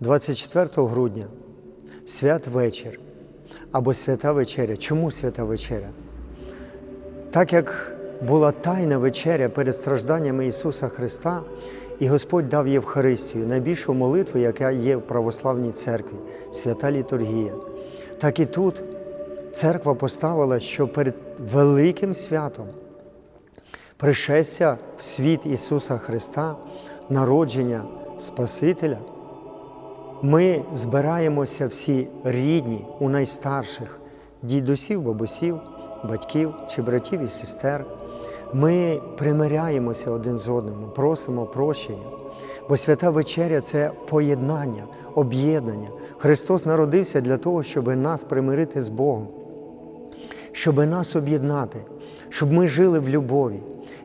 24 грудня святвечір або свята вечеря. Чому свята вечеря? Так як була тайна вечеря перед стражданнями Ісуса Христа, і Господь дав Євхаристію, найбільшу молитву, яка є в православній церкві, свята літургія. Так і тут церква поставила, що перед великим святом пришестя в світ Ісуса Христа, народження Спасителя, ми збираємося всі рідні у найстарших дідусів, бабусів, батьків чи братів і сестер. Ми примиряємося один з одним, просимо прощення. Бо свята вечеря це поєднання, об'єднання. Христос народився для того, щоб нас примирити з Богом, щоб нас об'єднати, щоб ми жили в любові.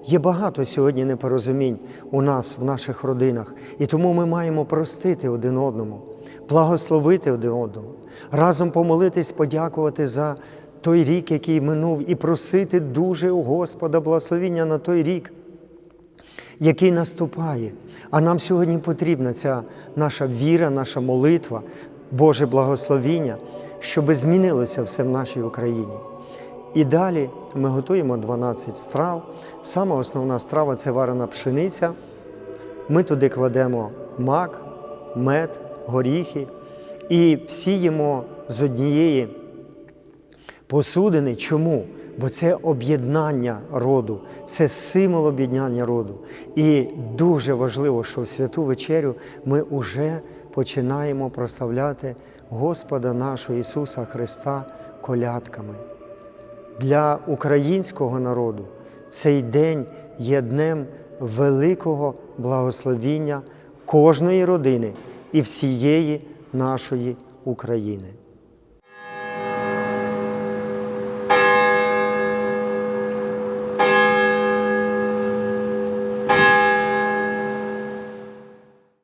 Є багато сьогодні непорозумінь у нас, в наших родинах, і тому ми маємо простити один одному, благословити один одному, разом помолитись, подякувати за той рік, який минув, і просити дуже у Господа благословіння на той рік, який наступає. А нам сьогодні потрібна ця наша віра, наша молитва, Боже благословіння, щоб змінилося все в нашій Україні. І далі ми готуємо 12 страв. Сама основна страва це варена пшениця. Ми туди кладемо мак, мед, горіхи і всі їмо з однієї посудини. Чому? Бо це об'єднання роду, це символ об'єднання роду. І дуже важливо, що в святу вечерю ми вже починаємо прославляти Господа нашого Ісуса Христа колядками. Для українського народу цей день є днем великого благословіння кожної родини і всієї нашої України.